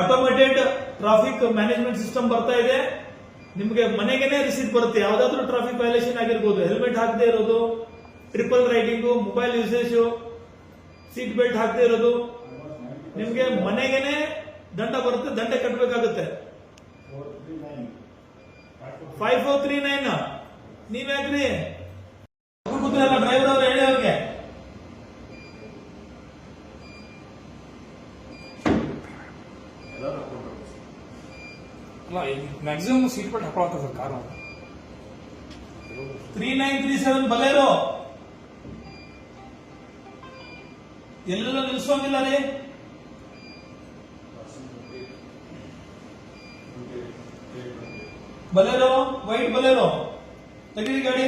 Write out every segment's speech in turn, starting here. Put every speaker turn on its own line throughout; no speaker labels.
Automated traffic management system ಬರ್ತಾ ಇದೆ. ನಿಮಗೆ ಮನೆಗೇನೆ ರಿಸೀಟ್ ಬರುತ್ತೆ. ಯಾವ್ದಾದ್ರು ಟ್ರಾಫಿಕ್ ವೈಲೇಷನ್ ಆಗಿರ್ಬೋದು. ಹೆಲ್ಮೆಟ್ ಹಾಕದೇ ಇರೋದು triple riding mobile usage seat belt ಹಾಕದೇ ಇರೋದು. ನಿಮಗೆ ಮನೆಗೇನೆ ದಂಡ ಬರುತ್ತೆ, ದಂಡ ಕಟ್ಟಬೇಕಾಗುತ್ತೆ ಫೈವ್ ಫೋರ್ ತ್ರೀ ನೈನ್ ನೀವ್ ಯಾಕ್ರಿ? ಡ್ರೈವರ್
ಅಲ್ಲ maximum seat belt ಹಾಕೊಳತ್ತ sir car
three nine three seven Bolero ಎಲ್ಲೆಲ್ಲ ನಿಲ್ಸೋಂಗಿಲ್ಲ ರೀ. ಬಲೇರೋ ವೈಟ್ ಬಲೇರೋ ತೆಗೀರಿ ಗಾಡಿ.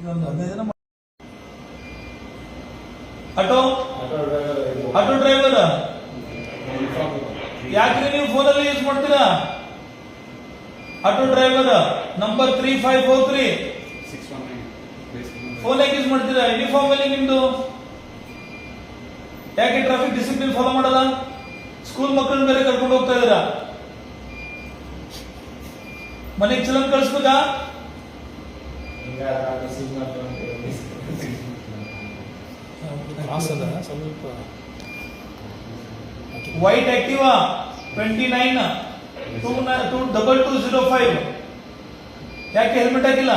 ಇದೊಂದು ಹದಿನೈದು ಜನ ಆಟೋ. ಆಟೋ ಡ್ರೈವರ್ ಯಾಕ್ರಿ ನೀವು ಫೋನಲ್ಲಿ ಯೂಸ್ ಮಾಡ್ತೀರಾ? Auto driver number three five four three phone ಯಾಕೆ ಯೂಸ್ ಮಾಡ್ತೀರಾ? ಯೂನಿಫಾರ್ಮ್ ಅಲ್ಲಿ ನಿಮ್ದು? ಯಾಕೆ ಟ್ರಾಫಿಕ್ ಡಿಸಿಪ್ಲಿನ್ ಫಾಲೋ ಮಾಡಲ್ಲ? ಸ್ಕೂಲ್ ಮಕ್ಕಳನ್ನ ಬೇರೆ ಕರ್ಕೊಂಡು ಹೋಗ್ತಾ ಇದೀರಾ ಮನೆಗೆ ಚಲನ್ ಕಳಿಸ್ಬೇಕಾ?
ಸ್ವಲ್ಪ
white Activa twenty nine two two double two zero five ಯಾಕೆ ಹೆಲ್ಮೆಟ್ ಹಾಕಿಲ್ಲ